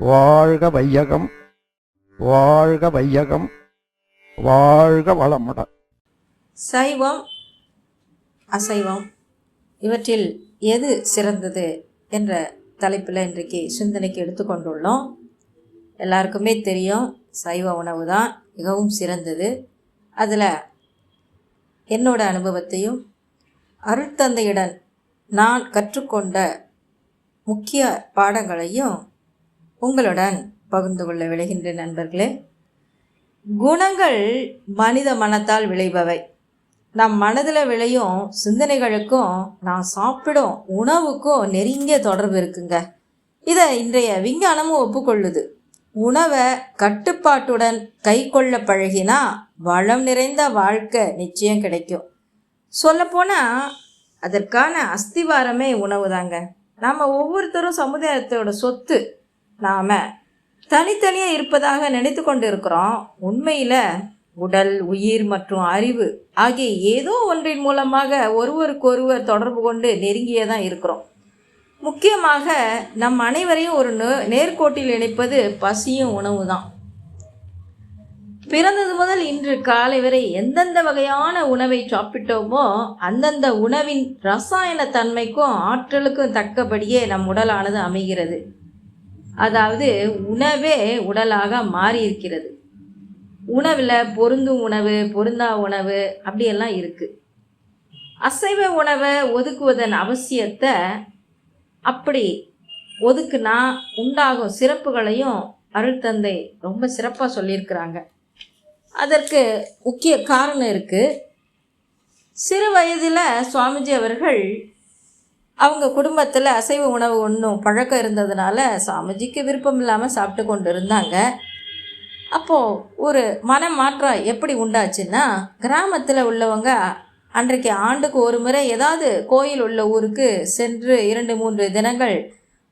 வாழ்க வையகம் வாழ்க வையகம் வாழ்க வளமுடன் சைவம் அசைவம் இவற்றில் எது சிறந்தது என்ற தலைப்பில் இன்றைக்கு சிந்தனைக்கு எடுத்துக்கொண்டுள்ளோம் எல்லாருக்குமே தெரியும் சைவ உணவு தான் மிகவும் சிறந்தது. அதில் என்னோட அனுபவத்தையும் அருட்தந்தையுடன் நான் கற்றுக்கொண்ட முக்கிய பாடங்களையும் உங்களுடன் பகிர்ந்து கொள்ள விளைகின்ற நண்பர்களே. குணங்கள் மனித மனத்தால் விளைபவை. நம் மனதில் விளையும் சிந்தனைகளுக்கும் நான் சாப்பிடும் உணவுக்கும் நெருங்கிய தொடர்பு இருக்குங்க. இதை இன்றைய விஞ்ஞானமும் ஒப்புக்கொள்ளுது. உணவை கட்டுப்பாட்டுடன் கை கொள்ள பழகினா வளம் நிறைந்த வாழ்க்கை நிச்சயம் கிடைக்கும். சொல்லப்போனால் அதற்கான அஸ்திவாரமே உணவு தாங்க நம்ம ஒவ்வொருத்தரும் சமுதாயத்தோட சொத்து நாம் தனித்தனியாக இருப்பதாக நினைத்து கொண்டு இருக்கிறோம் உண்மையில் உடல் உயிர் மற்றும் அறிவு ஆகிய ஏதோ ஒன்றின் மூலமாக ஒருவருக்கொருவர் தொடர்பு கொண்டு நெருங்கியே தான் இருக்கிறோம். முக்கியமாக நம் அனைவரையும் ஒரு நே நேர்கோட்டில் இணைப்பது பசியும் உணவு தான் பிறந்தது முதல் இன்று காலை வரை எந்தெந்த வகையான உணவை சாப்பிட்டோமோ அந்தந்த உணவின் ரசாயன தன்மைக்கும் ஆற்றலுக்கும் தக்கபடியே நம் உடலானது அமைகிறது. அதாவது உணவே உடலாக மாறி இருக்கிறது உணவில் பொருந்தும் உணவு பொருந்தா உணவு அப்படியெல்லாம் இருக்குது அசைவ உணவை ஒதுக்குவதன் அவசியத்தை அப்படி ஒதுக்குனா உண்டாகும் சிறப்புகளையும் அருள்தந்தை ரொம்ப சிறப்பாக சொல்லியிருக்கிறாங்க. அதற்கு முக்கிய காரணம் இருக்குது சிறு வயதில் சுவாமிஜி அவர்கள் அவங்க குடும்பத்தில் அசைவ உணவு ஒன்றும் பழக்கம் இருந்ததுனால சாமிஜிக்கு விருப்பம் இல்லாமல் சாப்பிட்டு கொண்டு இருந்தாங்க அப்போது ஒரு மன மாற்றம் எப்படி உண்டாச்சுன்னா கிராமத்தில் உள்ளவங்க அன்றைக்கு ஆண்டுக்கு ஒரு முறை ஏதாவது கோயில் உள்ள ஊருக்கு சென்று இரண்டு மூன்று தினங்கள்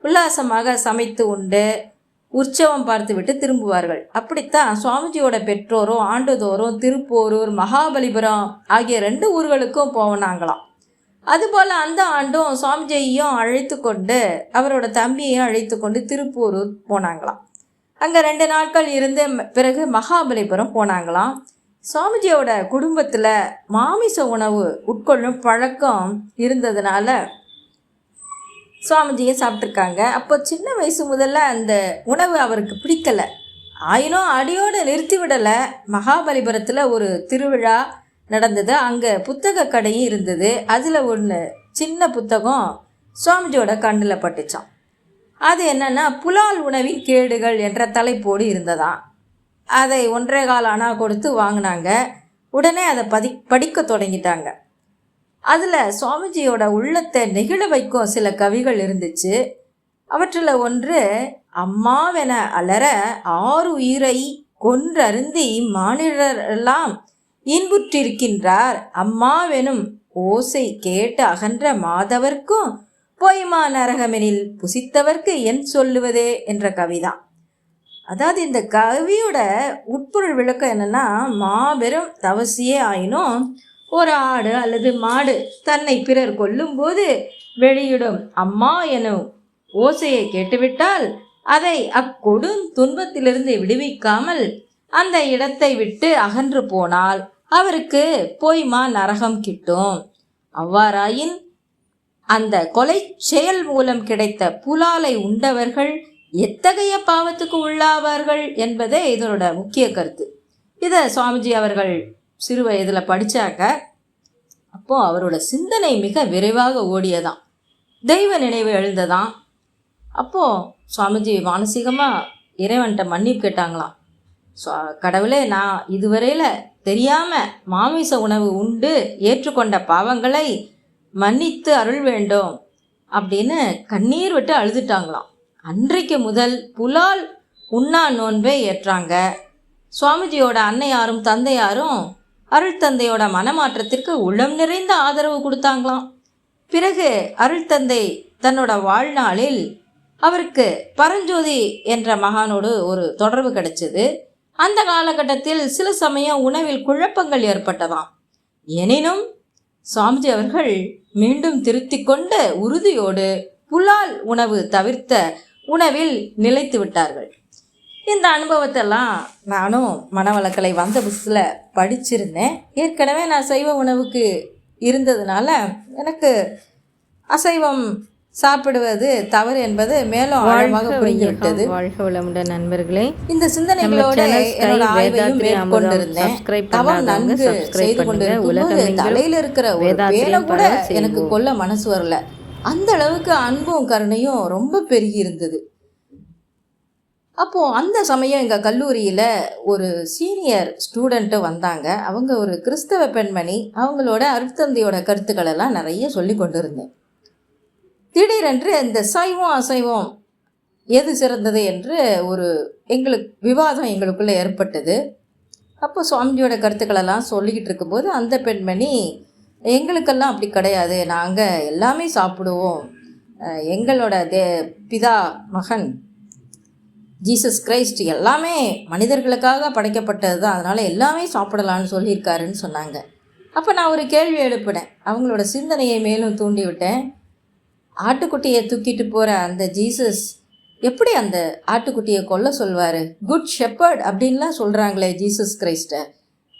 உல்லாசமாக சமைத்து உண்டு உற்சவம் பார்த்துவிட்டு திரும்புவார்கள். அப்படித்தான் சுவாமிஜியோட பெற்றோரும் ஆண்டுதோறும் திருப்போரூர் மகாபலிபுரம் ஆகிய ரெண்டு ஊர்களுக்கும் போனாங்களாம். அதுபோல் அந்த ஆண்டும் சுவாமிஜியையும் அழைத்து கொண்டு அவரோட தம்பியையும் அழைத்து கொண்டு திருப்பூரூர் போனாங்களாம். அங்கே ரெண்டு நாட்கள் இருந்து பிறகு மகாபலிபுரம் போனாங்களாம். சுவாமிஜியோட குடும்பத்தில் மாமிச உணவு உட்கொள்ளும் பழக்கம் இருந்ததுனால சுவாமிஜியை சாப்பிட்ருக்காங்க அப்போ சின்ன வயசு முதல்ல அந்த உணவு அவருக்கு பிடிக்கலை. ஆயினும் அடியோடு நிறுத்திவிடலை. மகாபலிபுரத்தில் ஒரு திருவிழா நடந்தது. அங்கே புத்தக கடையும் இருந்தது. அதில் ஒன்று சின்ன புத்தகம் சுவாமிஜியோட கண்ணில் பட்டுச்சான் அது என்னென்னா புலால் உணவின் கேடுகள் என்ற தலைப்போடு இருந்ததாம். அதை ஒன்றே கால் அணா கொடுத்து வாங்கினாங்க. உடனே அதை பதி படிக்க தொடங்கிட்டாங்க. அதில் சுவாமிஜியோட உள்ளத்தை நெகிழ வைக்கும் சில கவிகள் இருந்துச்சு. அவற்றில் ஒன்று அம்மாவென அலற ஆறு உயிரை கொன்றருந்தி மானிடரெல்லாம் இன்புற்றிருக்கின்றார். அம்மாவெனும் ஓசை கேட்டு அகன்ற மாதவர்க்கும் பொய்மா நரகமெனில் புசித்தவர்க்கு என் சொல்லுவதே என்ற கவிதான் அதாவது இந்த கவியோட உட்பொருள் விளக்கம் என்னன்னா மாபெரும் தவசியே ஆயினும் ஒரு ஆடு அல்லது மாடு தன்னை பிறர் கொல்லும்போது வெளியிடும் அம்மா எனும் ஓசையை கேட்டுவிட்டால் அதை அக்கொடும் துன்பத்திலிருந்து விடுவிக்காமல் அந்த இடத்தை விட்டு அகன்று போனால் அவருக்கு போய்மா நரகம் கிட்டும். அவ்வாறாயின் அந்த கொலை செயல் மூலம் கிடைத்த புலாலை உண்டவர்கள் எத்தகைய பாவத்துக்கு உள்ளாவார்கள் என்பதே இதனோட முக்கிய கருத்து. இதை சுவாமிஜி அவர்கள் சிறு வயதில் படித்தாக்க அப்போது அவரோட சிந்தனை மிக விரைவாக ஓடியதான் தெய்வ நினைவு எழுந்ததாம். அப்போது சுவாமிஜி மானசீகமாக இறைவன்கிட்ட மன்னிப்பு கேட்டாங்களாம். கடவுளே நான் இதுவரையில் தெரியாமல் மாமிச உணவு உண்டு ஏற்றுக்கொண்ட பாவங்களை மன்னித்து அருள் வேண்டும் அப்படின்னு கண்ணீர் விட்டு அழுதுட்டாங்களாம். அன்றைக்கு முதல் புலால் உண்ணா நோன்பை ஏற்றாங்க. சுவாமிஜியோட அன்னையாரும் தந்தையாரும் அருள் தந்தையோட மனமாற்றத்திற்கு உள்ளம் நிறைந்த ஆதரவு கொடுத்தாங்களாம். பிறகு அருள் தந்தை தன்னோட வாழ்நாளில் அவருக்கு பரஞ்சோதி என்ற மகானோடு ஒரு தொடர்பு கிடைச்சது. அந்த காலகட்டத்தில் சில சமயம் உணவில் குழப்பங்கள் ஏற்பட்டதாம். எனினும் சுவாமிஜி அவர்கள் மீண்டும் திருத்தி கொண்டு உறுதியோடு புலால் உணவு தவிர்த்த உணவில் நிலைத்து விட்டார்கள். இந்த அனுபவத்தெல்லாம் நானும் மனவளக்கலை வந்த புதுசில் படிச்சிருந்தேன். ஏற்கனவே நான் சைவ உணவுக்கு இருந்ததுனால எனக்கு அசைவம் சாப்பிடுவது தவறு என்பது மேலும் ஆழமாக புரிந்து விட்டது வாழ்க வளமுடன் நண்பர்களே. இந்த சிந்தனைகளோட என்னோட ஆய்வையும் மேற்கொண்டிருந்தேன். தவம் நன்கு செய்து பண்ணுங்க. கொண்டிருக்கும் போது உலகமெங்கிலும் தலையில இருக்கிற ஒரு வேலை கூட. எனக்கு கொல்ல மனசு வரல. அந்த அளவுக்கு அன்பும் கருணையும் ரொம்ப பெருகி இருந்தது. அப்போ அந்த சமயம் எங்க கல்லூரியில ஒரு சீனியர் ஸ்டூடெண்ட்டு வந்தாங்க. அவங்க ஒரு கிறிஸ்தவ பெண்மணி. அவங்களோட அருட்தந்தையோட கருத்துக்கள் எல்லாம் நிறைய சொல்லி கொண்டிருந்தேன். திடீரென்று இந்த சைவம் அசைவம் எது சிறந்தது என்று ஒரு எங்களுக்கு விவாதம் எங்களுக்குள்ளே ஏற்பட்டது. அப்போ சுவாமிஜியோட கருத்துக்களெல்லாம் சொல்லிக்கிட்டு இருக்கும்போது அந்த பெண்மணி எங்களுக்கெல்லாம் அப்படி கிடையாது. நாங்கள் எல்லாமே சாப்பிடுவோம். எங்களோட தே பிதா மகன் ஜீசஸ் கிரைஸ்ட் எல்லாமே மனிதர்களுக்காக படைக்கப்பட்டது தான். அதனால் எல்லாமே சாப்பிடலான்னு சொல்லியிருக்காருன்னு சொன்னாங்க. அப்போ நான் ஒரு கேள்வி எழுப்பினேன். அவங்களோட சிந்தனையை மேலும் தூண்டி விட்டேன் ஆட்டுக்குட்டியை தூக்கிட்டு போகிற அந்த ஜீசஸ் எப்படி அந்த ஆட்டுக்குட்டியை கொல்ல சொல்வார்? குட் ஷெப்பர்ட் அப்படின்லாம் சொல்கிறாங்களே ஜீசஸ் கிரைஸ்ட்டை.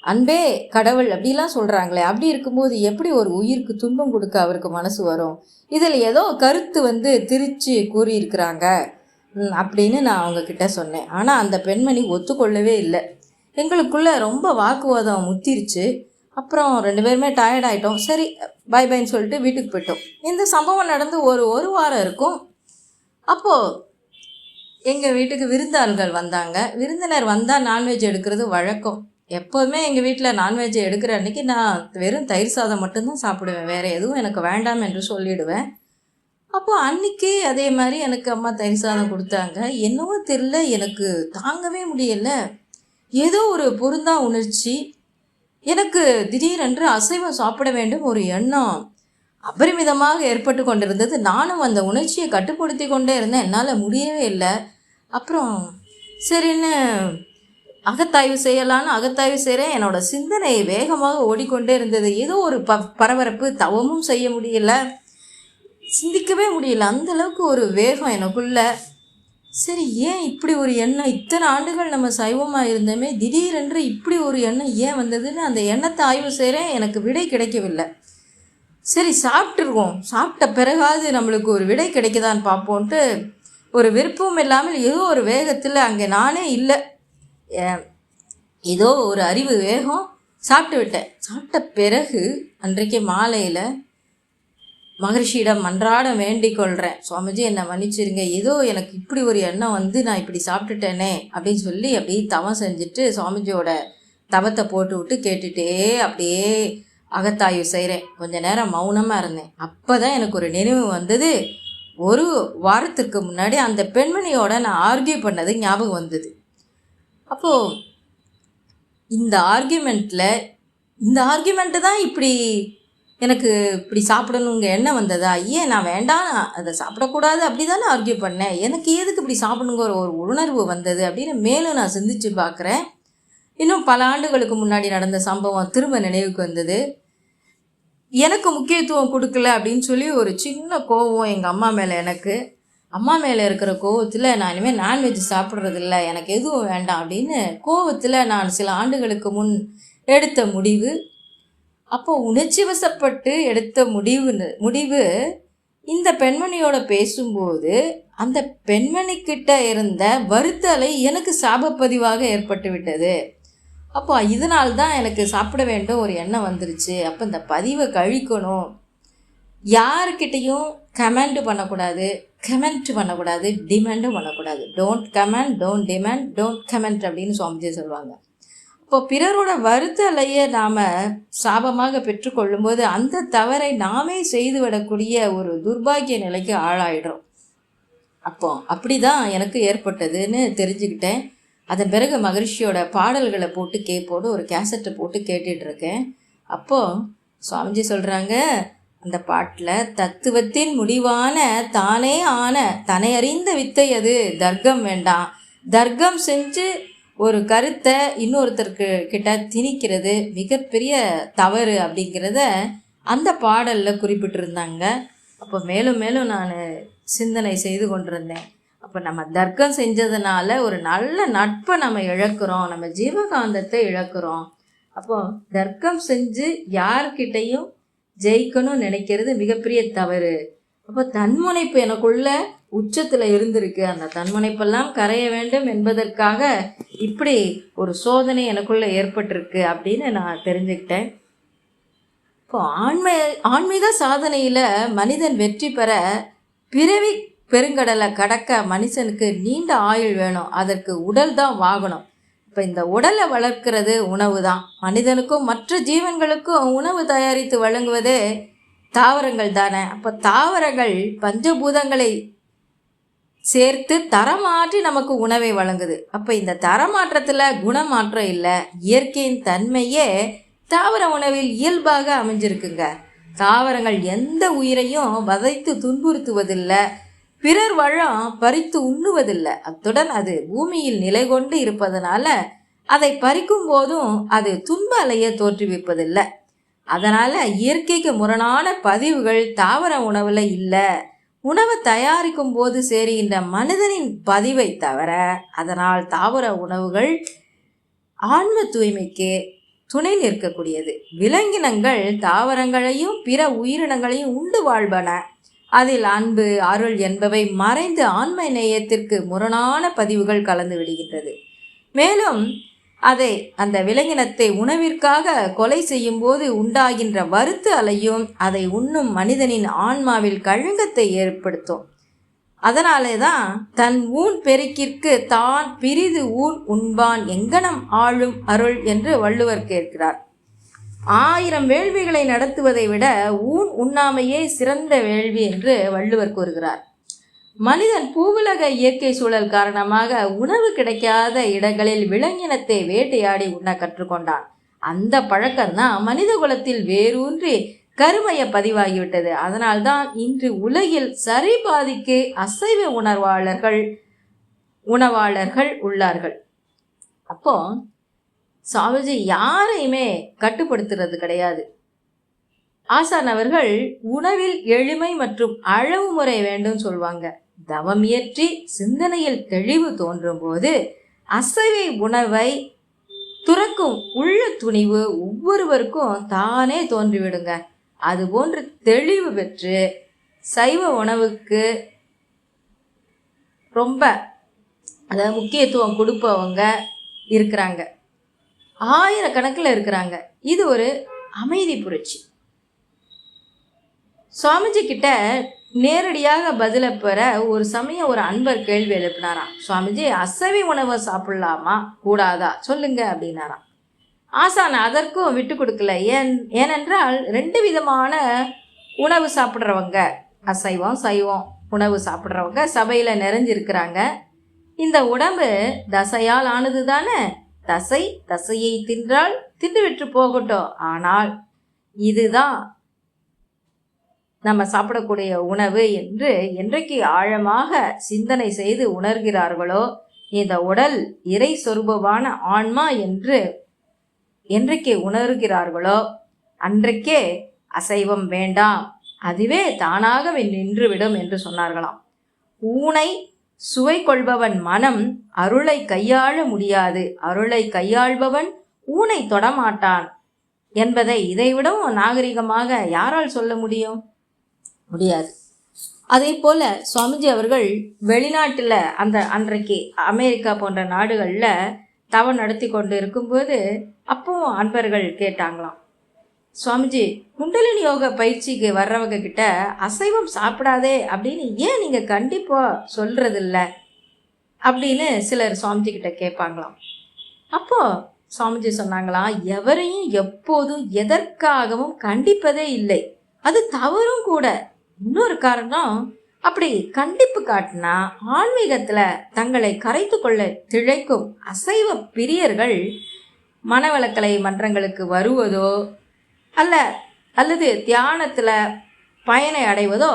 அன்பே கடவுள் அப்படிலாம் சொல்கிறாங்களே அப்படி இருக்கும்போது எப்படி ஒரு உயிருக்கு துன்பம் கொடுக்க அவருக்கு மனசு வரும்? இதில் ஏதோ கருத்து வந்து திரிச்சு கூறியிருக்கிறாங்க. அப்படின்னு நான் அவங்கக்கிட்ட சொன்னேன். ஆனால் அந்த பெண்மணி ஒத்துக்கொள்ளவே இல்லை. எங்களுக்குள்ளே ரொம்ப வாக்குவாதம் முத்திருச்சு. அப்புறம் ரெண்டு பேருமே டயர்ட் ஆகிட்டோம் சரி பை பைன்னு சொல்லிட்டு வீட்டுக்கு போயிட்டோம். இந்த சம்பவம் நடந்து ஒரு ஒரு வாரம் இருக்கும். அப்போது எங்கள் வீட்டுக்கு விருந்தாள்கள் வந்தாங்க. விருந்தினர் வந்தால் நான்வெஜ் எடுக்கிறது வழக்கம். எப்போதுமே எங்கள் வீட்டில் நான்வெஜ் எடுக்கிற அன்றைக்கி நான் வெறும் தயிர் சாதம் மட்டும்தான் சாப்பிடுவேன். வேறு எதுவும் எனக்கு வேண்டாம் என்று சொல்லிடுவேன். அப்போது அன்றைக்கி அதே மாதிரி எனக்கு அம்மா தயிர் சாதம் கொடுத்தாங்க. என்னவோ தெரில எனக்கு தாங்கவே முடியல. ஏதோ ஒரு பொருந்தா உணர்ச்சி. எனக்கு திடீரென்று அசைவம் சாப்பிட வேண்டும் ஒரு எண்ணம் அபரிமிதமாக ஏற்பட்டு கொண்டிருந்தது. நானும் அந்த உணர்ச்சியை கட்டுப்படுத்தி கொண்டே இருந்தேன். என்னால் முடியவே இல்லை. அப்புறம் சரின்னு அகத்தாய்வு செய்யலான்னு அகத்தாய்வு செய்கிறேன் என்னோட சிந்தனை வேகமாக ஓடிக்கொண்டே இருந்தது. ஏதோ ஒரு ப பரபரப்பு தவமும் செய்ய முடியல. சிந்திக்கவே முடியல. அந்தளவுக்கு ஒரு வேகம் எனக்குள்ளே சரி ஏன் இப்படி ஒரு எண்ணம்? இத்தனை ஆண்டுகள் நம்ம சைவமாக இருந்தோமே திடீரென்று இப்படி ஒரு எண்ணம் ஏன் வந்ததுன்னு அந்த எண்ணத்தை ஆய்வு செய்கிறேன் எனக்கு விடை கிடைக்கவில்லை. சரி சாப்பிட்ருக்கோம் சாப்பிட்ட பிறகாவது நம்மளுக்கு ஒரு விடை கிடைக்குதான்னு பார்ப்போன்ட்டு ஒரு விருப்பம் இல்லாமல் ஏதோ ஒரு வேகத்தில் அங்கே நானே இல்லை. ஏதோ ஒரு அறிவு வேகம் சாப்பிட்டு விட்டேன். சாப்பிட்ட பிறகு அன்றைக்கு மாலையில் மகரிஷியிடம் மன்றாட வேண்டிக் கொள்கிறேன் சுவாமிஜி என்னை மன்னிச்சிருங்க. ஏதோ எனக்கு இப்படி ஒரு எண்ணம் வந்து நான் இப்படி சாப்பிட்டுட்டேனே அப்படின்னு சொல்லி அப்படியே தவம் செஞ்சுட்டு சுவாமிஜியோட தவத்தை போட்டு விட்டு கேட்டுட்டே அப்படியே அகத்தாய்வு செய்கிறேன் கொஞ்ச நேரம் மௌனமாக இருந்தேன். அப்போ தான் எனக்கு ஒரு நினைவு வந்தது. ஒரு வாரத்திற்கு முன்னாடி அந்த பெண்மணியோட நான் ஆர்கியூ பண்ணது ஞாபகம் வந்தது. அப்போது இந்த ஆர்கியூமெண்ட்டில் இந்த ஆர்கியூமெண்ட்டு தான் இப்படி எனக்கு இப்படி சாப்பிடணுங்க எண்ணம் வந்ததா? ஏன் நான் வேண்டாம் அதை சாப்பிடக்கூடாது அப்படி தானே ஆர்கியூ பண்ணேன். எனக்கு எதுக்கு இப்படி சாப்பிடணுங்கிற ஒரு உணர்வு வந்தது அப்படின்னு மேலும் நான் சிந்திச்சு பார்க்குறேன். இன்னும் பல ஆண்டுகளுக்கு முன்னாடி நடந்த சம்பவம் திரும்ப நினைவுக்கு வந்தது. எனக்கு முக்கியத்துவம் கொடுக்கல அப்படின்னு சொல்லி ஒரு சின்ன கோவம் எங்கள் அம்மா மேலே எனக்கு. அம்மா மேலே இருக்கிற கோவத்தில் நான் இனிமேல் நான்வெஜ் சாப்பிட்றதில்ல எனக்கு எதுவும் வேண்டாம் அப்படின்னு கோவத்தில் நான் சில ஆண்டுகளுக்கு முன் எடுத்த முடிவு. அப்போ உணர்ச்சி வசப்பட்டு எடுத்த முடிவு முடிவு இந்த பெண்மணியோட பேசும்போது அந்த பெண்மணிக்கிட்ட இருந்த வருத்தலை எனக்கு சாபப்பதிவாக ஏற்பட்டு விட்டது அப்போ இதனால்தான் எனக்கு சாப்பிட வேண்டும் ஒரு எண்ணம் வந்துருச்சு. அப்போ இந்த பதிவை கழிக்கணும். யாருக்கிட்டேயும் கமெண்ட் பண்ணக்கூடாது கமெண்ட் பண்ணக்கூடாது டிமெண்டும் பண்ணக்கூடாது. Don't comment don't demand don't comment அப்படின்னு சுவாமிஜி சொல்லுவாங்க. இப்போ பிறரோட வருத்தலையை நாம் சாபமாக பெற்றுக்கொள்ளும்போது அந்த தவறை நாமே செய்து விடக்கூடிய ஒரு துர்பாக்கிய நிலைக்கு ஆளாயிடுறோம். அப்போ அப்படி தான் எனக்கு ஏற்பட்டதுன்னு தெரிஞ்சுக்கிட்டேன். அதன் பிறகு மகரிஷியோட பாடல்களை போட்டு கேட்போடு ஒரு கேசட்டை போட்டு கேட்டுட்ருக்கேன். அப்போது சுவாமிஜி சொல்கிறாங்க அந்த பாட்டில் தத்துவத்தின் முடிவான தானே ஆன தனையறிந்த அறிந்த வித்தை அது தர்க்கம் வேண்டாம். தர்க்கம் செஞ்சு ஒரு கருத்தை இன்னொருத்தருக்கு கிட்ட திணிக்கிறது மிகப்பெரிய தவறு அப்படிங்கிறத அந்த பாடலில் குறிப்பிட்டிருந்தாங்க. அப்போ மேலும் மேலும் நான் சிந்தனை செய்து கொண்டிருந்தேன். அப்போ அப்போ நம்ம தர்க்கம் செஞ்சதுனால ஒரு நல்ல நட்பை நம்ம இழக்கிறோம் நம்ம ஜீவகாந்தத்தை இழக்கிறோம். அப்போ தர்க்கம் செஞ்சு யார்கிட்டையும் ஜெயிக்கணும்னு நினைக்கிறது மிகப்பெரிய தவறு. அப்போ தன்முனைப்பு எனக்குள்ள உச்சத்தில் இருந்திருக்கு. அந்த தன்முனைப்பெல்லாம் கரைய வேண்டும் என்பதற்காக இப்படி ஒரு சோதனை எனக்குள்ளே ஏற்பட்டிருக்கு அப்படின்னு நான் தெரிஞ்சுக்கிட்டேன். இப்போ ஆன்மீ ஆன்மீக சாதனையில் மனிதன் வெற்றி பெற பிறவி பெருங்கடலை கடக்க மனுஷனுக்கு நீண்ட ஆயுள் வேணும். அதற்கு உடல் தான் வாகனம். இப்போ இந்த உடலை வளர்க்கிறது உணவு தான். மனிதனுக்கும் மற்ற ஜீவன்களுக்கும் உணவு தயாரித்து வழங்குவதே தாவரங்கள் தானே. அப்போ தாவரங்கள் பஞ்சபூதங்களை சேர்த்து தரமாற்றி நமக்கு உணவை வழங்குது. அப்போ இந்த தரமாற்றத்தில் குணமாற்றம் இல்லை. இயற்கையின் தன்மையே தாவர உணவில் இயல்பாக அமைஞ்சிருக்குங்க. தாவரங்கள் எந்த உயிரையும் வதைத்து துன்புறுத்துவதில்லை. பிறர் வளம் பறித்து உண்ணுவதில்லை. அத்துடன் அது பூமியில் நிலை கொண்டு இருப்பதனால அதை பறிக்கும் போதும் அது துன்ப அலைய தோற்றுவிப்பதில்லை. அதனால் இயற்கைக்கு முரணான பதிவுகள் தாவர உணவில் இல்லை. உணவை தயாரிக்கும் போது சேருகின்ற மனிதனின் பதிவை தவிர அதனால் தாவர உணவுகள் ஆன்ம தூய்மைக்கு துணை நிற்கக்கூடியது. விலங்கினங்கள் தாவரங்களையும் பிற உயிரினங்களையும் உண்டு வாழ்பன. அதில் அன்பு அருள் என்பவை மறைந்து ஆண்மை நேயத்திற்கு முரணான பதிவுகள் கலந்து விடுகின்றது. மேலும் அதை அந்த விலங்கினத்தை உணவிற்காக கொலை செய்யும் போது உண்டாகின்ற வருத்து அலையும் அதை உண்ணும் மனிதனின் ஆன்மாவில் கழுங்கத்தை ஏற்படுத்தும். அதனாலே தான் தன் ஊன் பெருக்கிற்கு தான் பிரிது ஊன் உண்பான் எங்கனம் ஆளும் அருள் என்று வள்ளுவர் கேட்கிறார். ஆயிரம் வேள்விகளை நடத்துவதை விட ஊன் உண்ணாமையே சிறந்த வேள்வி என்று வள்ளுவர் கூறுகிறார். மனிதன் பூவுலக இயற்கை சூழல் காரணமாக உணவு கிடைக்காத இடங்களில் விலங்கினத்தை வேட்டையாடி உண்ண கற்றுக்கொண்டான். அந்த பழக்கம்தான் மனித குலத்தில் வேரூன்றி கருமைய பதிவாகிவிட்டது. அதனால்தான் இன்று உலகில் சரிபாதிக்கு அசைவ உணர்வாளர்கள் உணவாளர்கள் உள்ளார்கள். அப்போ சாமிஜி யாரையுமே கட்டுப்படுத்துறது கிடையாது. ஆசான் அவர்கள் உணவில் எளிமை மற்றும் அளவு முறை வேண்டும் சொல்லுவாங்க தவம் இயற்றி சிந்தனையில் தெளிவு தோன்றும் போது அசைவை உணவை துறக்கும் உள்ள துணிவு ஒவ்வொருவருக்கும் தானே தோன்றிவிடுங்க. அது போன்று தெளிவு பெற்று சைவ உணவுக்கு ரொம்ப அதாவது முக்கியத்துவம் கொடுப்பவங்க இருக்கிறாங்க. ஆயிரக்கணக்கில் இருக்கிறாங்க. இது ஒரு அமைதி புரட்சி. சுவாமிஜி கிட்ட நேரடியாக பதிலை பெற ஒரு சமயம் ஒரு அன்பர் கேள்வி எழுப்பினாராம். சுவாமிஜி அசைவ உணவை சாப்பிடலாமா? கூடாதா? சொல்லுங்க அப்படின்னாராம். ஆசான் அதற்கும் விட்டு கொடுக்கல. ஏன் ஏனென்றால் ரெண்டு விதமான உணவு சாப்பிட்றவங்க அசைவம் சைவம் உணவு சாப்பிட்றவங்க சபையில் நிறைஞ்சிருக்கிறாங்க. இந்த உடம்பு தசையால் ஆனது தானே தசை தசையை தின்றால் தின்றுவிட்டு போகட்டும். ஆனால் இதுதான் நம்ம சாப்பிடக்கூடிய உணவு என்று என்றைக்கு ஆழமாக சிந்தனை செய்து உணர்கிறார்களோ இந்த உடல் இறை சொரூபமான ஆன்மா என்று என்றைக்கு உணர்கிறார்களோ அன்றைக்கே அசைவம் வேண்டாம் அதுவே தானாக நின்றுவிடும் என்று சொன்னார்களாம். ஊனை சுவை கொள்பவன் மனம் அருளை கையாள முடியாது. அருளை கையாள்பவன் ஊனை தொடமாட்டான் என்பதை இதைவிடவும் நாகரிகமாக யாரால் சொல்ல முடியும்? முடியாது. அதே போல் சுவாமிஜி அவர்கள் வெளிநாட்டில் அந்த அன்றைக்கு அமெரிக்கா போன்ற நாடுகளில் தவம் நடத்தி கொண்டு இருக்கும்போது அப்பவும் அன்பர்கள் கேட்டாங்களாம். சுவாமிஜி குண்டலினி யோக பயிற்சிக்கு வர்றவங்க கிட்ட அசைவம் சாப்பிடாதே அப்படின்னு ஏன் நீங்கள் கண்டிப்பாக சொல்கிறதில்ல அப்படின்னு சிலர் சுவாமிஜி கிட்ட கேட்பாங்களாம். அப்போது சுவாமிஜி சொன்னாங்களாம் எவரையும் எப்போதும் எதற்காகவும் கண்டிப்பதே இல்லை. அது தவறும் கூட. இன்னொரு காரணம் அப்படி கண்டிப்பு காட்டினா ஆன்மீகத்தில் தங்களை கரைத்து கொள்ள திளைக்கும் அசைவ பிரியர்கள் மனவளக்கலை மன்றங்களுக்கு வருவதோ அல்ல அல்லது தியானத்தில் பயனை அடைவதோ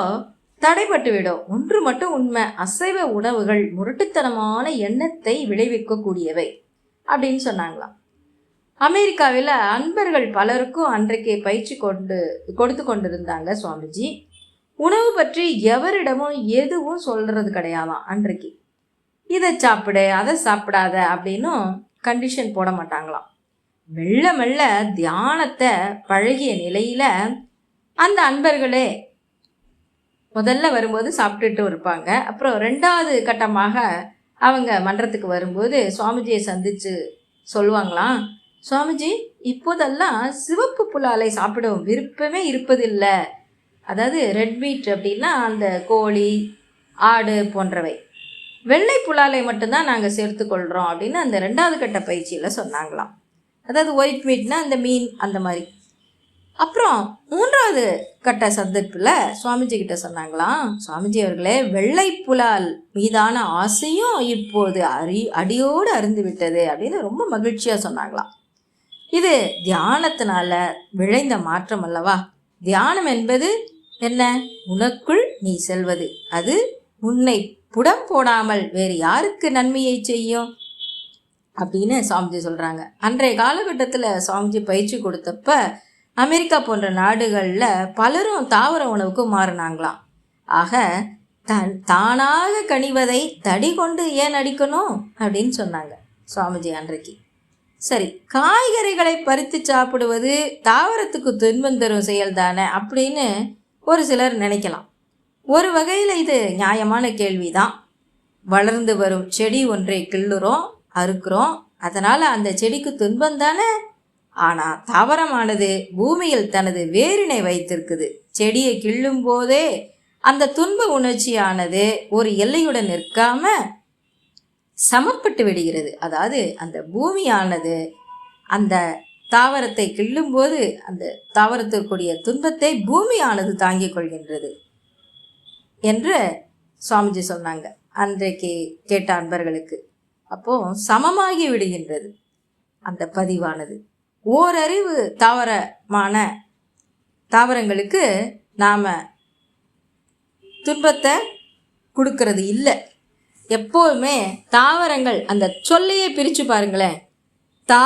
தடைபட்டுவிடும் ஒன்று மட்டும் உண்மை அசைவ உணவுகள் முரட்டுத்தனமான எண்ணத்தை விளைவிக்கக்கூடியவை அப்படின்னு சொன்னாங்களாம். அமெரிக்காவில் அன்பர்கள் பலருக்கும் அன்றைக்கு பயிற்சி கொண்டு கொடுத்து கொண்டிருந்தாங்க சுவாமிஜி. உணவு பற்றி எவரிடமும் எதுவும் சொல்கிறது கிடையாதாம் அன்றைக்கு. இதை சாப்பிடு அதை சாப்பிடாத அப்படின்னும் கண்டிஷன் போட மாட்டாங்களாம். மெல்ல மெல்ல தியானத்தை பழகிய நிலையில் அந்த அன்பர்களே முதல்ல வரும்போது சாப்பிட்டுட்டு இருப்பாங்க. அப்புறம் ரெண்டாவது கட்டமாக அவங்க மன்றத்துக்கு வரும்போது சுவாமிஜியை சந்தித்து சொல்லுவாங்களாம் சுவாமிஜி இப்போதெல்லாம் சிவப்பு புலாலை சாப்பிடும் விருப்பமே இருப்பதில்லை. அதாவது ரெட் மீட் அப்படின்னா அந்த கோழி ஆடு போன்றவை. வெள்ளை புலாலை மட்டும்தான் நாங்கள் சேர்த்துக்கொள்கிறோம் அப்படின்னு அந்த ரெண்டாவது கட்ட பயிற்சியில் சொன்னாங்களாம். அதாவது ஒயிட் மீட்னா அந்த மீன் அந்த மாதிரி. அப்புறம் மூன்றாவது கட்ட சந்தர்ப்பில் சுவாமிஜி கிட்ட சொன்னாங்களாம் சுவாமிஜி அவர்களே வெள்ளை புலால் மீதான ஆசையும் இப்போது அரி அடியோடு அருந்து விட்டது அப்படின்னு ரொம்ப மகிழ்ச்சியாக சொன்னாங்களாம். இது தியானத்தினால விளைந்த மாற்றம் அல்லவா? தியானம் என்பது என்ன? உனக்குள் நீ செல்வது. அது உன்னை புடம் போடாமல் வேறு யாருக்கு நன்மையை செய்யும்? அப்படின்னு சுவாமிஜி சொல்கிறாங்க அன்றைய காலகட்டத்தில் சுவாமிஜி பயிற்சி கொடுத்தப்ப அமெரிக்கா போன்ற நாடுகளில் பலரும் தாவர உணவுக்கு மாறினாங்களாம். ஆக தன் தானாக கனிவதை தடி கொண்டு ஏன் அடிக்கணும்? அப்படின்னு சொன்னாங்க சுவாமிஜி அன்றைக்கு. சரி காய்கறிகளை பறித்து சாப்பிடுவது தாவரத்துக்கு துன்பம் தரும் செயல் தானே அப்படின்னு ஒரு சிலர் நினைக்கலாம். ஒரு வகையில் இது நியாயமான கேள்விதான். வளர்ந்து வரும் செடி ஒன்றை கிள்ளுறோம் அறுக்கிறோம். அதனால் அந்த செடிக்கு துன்பம் தானே? ஆனால் தாவரமானது பூமியில் தனது வேரினை வைத்திருக்குது. செடியை கிள்ளும் போதே அந்த துன்ப உணர்ச்சியானது ஒரு எல்லையுடன் நிற்காம சமப்பட்டு விடுகிறது. அதாவது அந்த பூமியானது அந்த தாவரத்தை கிள்ளும்போது அந்த தாவரத்திற்குரிய துன்பத்தை பூமியானது தாங்கிக் கொள்கின்றது என்று சுவாமிஜி சொன்னாங்க. அன்றைக்கு கேட்ட அன்பர்களுக்கு. அப்போ சமமாகி விடுகின்றது அந்த பதிவானது. ஓரறிவு தாவரமான தாவரங்களுக்கு நாம் துன்பத்தை கொடுக்கறது இல்லை. எப்போதுமே தாவரங்கள் அந்த சொல்லையே பிரித்து பாருங்களேன். தா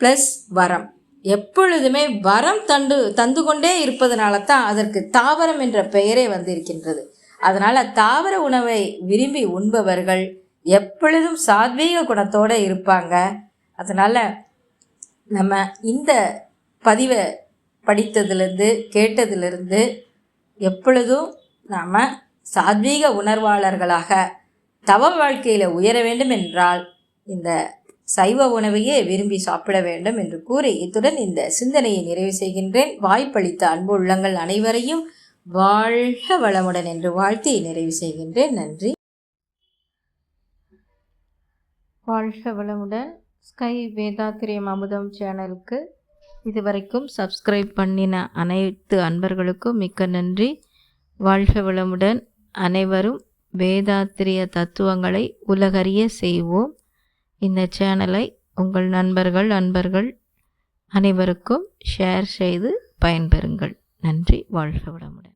ப்ளஸ் வரம். எப்பொழுதுமே வரம் தண்டு தந்து கொண்டே இருப்பதனால தான் அதற்கு தாவரம் என்ற பெயரே வந்திருக்கின்றது. அதனால் தாவர உணவை விரும்பி உண்பவர்கள் எப்பொழுதும் சாத்வீக குணத்தோடு இருப்பாங்க. அதனால் நம்ம இந்த பதிவை படித்ததுலேருந்து கேட்டதுலேருந்து எப்பொழுதும் நாம் சாத்வீக உணர்வாளர்களாக தவ வாழ்க்கையில் உயர வேண்டும் என்றால் இந்த சைவ உணவையே விரும்பி சாப்பிட வேண்டும் என்று கூறி இத்துடன் இந்த சிந்தனையை நிறைவு செய்கின்றேன். வாய்ப்பளித்த அன்பு உள்ளங்கள் அனைவரையும் வாழ்க வளமுடன் என்று வாழ்த்தி நிறைவு செய்கின்றேன். நன்றி. வாழ்க வளமுடன். ஸ்கை வேதாத்திரியம் அமுதம் சேனலுக்கு இதுவரைக்கும் சப்ஸ்கிரைப் பண்ணின அனைத்து அன்பர்களுக்கும் மிக்க நன்றி. வாழ்க வளமுடன். அனைவரும் வேதாத்திரிய தத்துவங்களை உலகறிய செய்வோம். இந்த சேனலை உங்கள் நண்பர்கள் அன்பர்கள் அனைவருக்கும் ஷேர் செய்து பயன்பெறுங்கள். நன்றி. வாழ்க வளமுடன்.